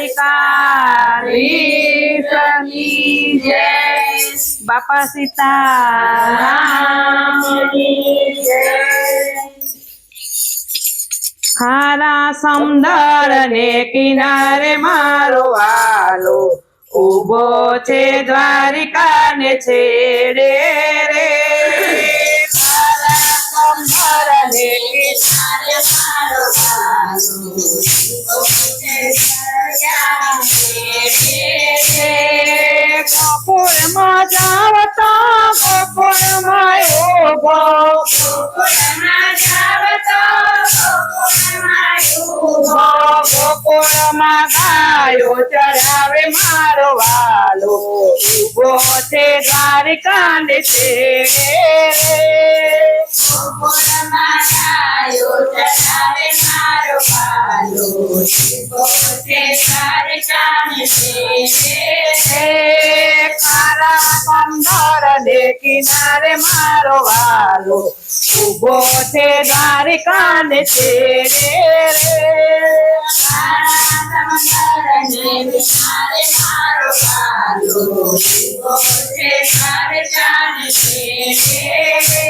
દ્વારિકાધીશની જય બાપા સીતા ખારા સમંદર ને કિનારે મારો વાલો ઊભો છે દ્વારિકા ને છેડે રે ખારા સમંદર ને કિનારે મારો જાવતા ગોકુળમાં ઊભો ગોકુળમાં ગાયો ચરાવે મારો વાલો ઊભો છે દ્વારિકા ને ખારા પંદર ને કિનારે મારો વાલો ઊભો છે દ્વારિકા ને રે. જાવતા મથુરામાં ઊભો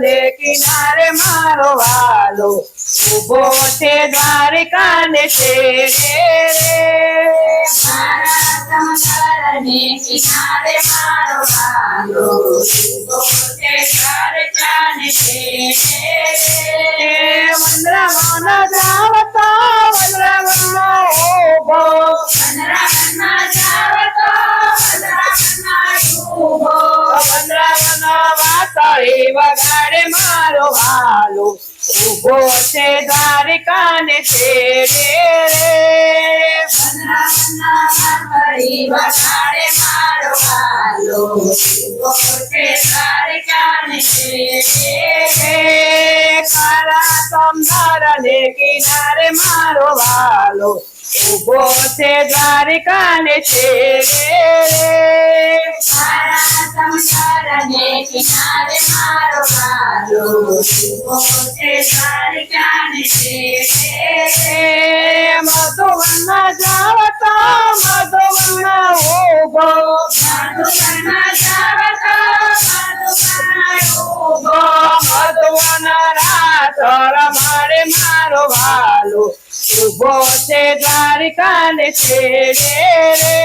ને કિનારે મારો વાલો. ઊભો છે દ્વારિકા ને રે. કિનારે મારો વાલો. છે તારે ચાને છે વંદ્રાવન જાવતા વંદ્રાવન ઊભો હાલો ઊભો છે દ્વારિકા ને છેડે રે મારો વાલો. તારે ને કિનારે મારો વાલો ઊભો છે દ્વારિકા ને છેડે રે કિનારે મારો વાલો. ડૂબો છે છે જાવતા મધુવનમાં ઊભો. મધુવન રાત મારે મારો વાલો ઊભો છે દ્વારિકા ને છેડે રે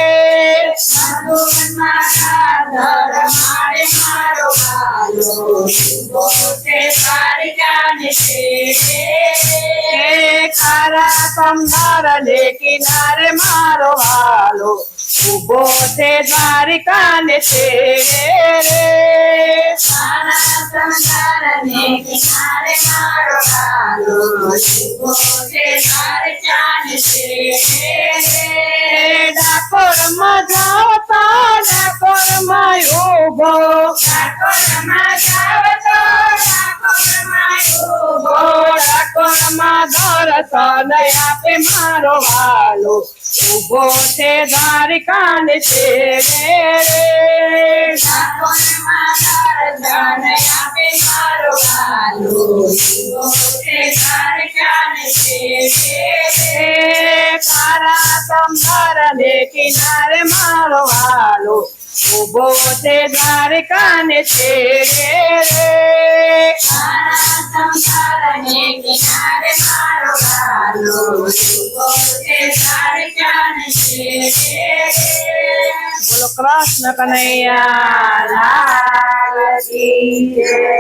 મધુવનમાં રાધર મારે મારો વાલો. ડૂબો છે તારે ચાને છે હે ખારા સમંદર ને કિનારે મારો વાલો ઊભો છે દ્વારિકા ને છેડે રે છે ડાકોર મારો વાલો ઊભો છે દ્વારિકા ને છેડે રે ઠાકોરમાં દર્શન ને કિનારે મારો વાલો ઊભો છે દ્વારિકા ને છેડે રે સંસારને કિનારે છે છે બોલો કૃષ્ણ કનૈયા.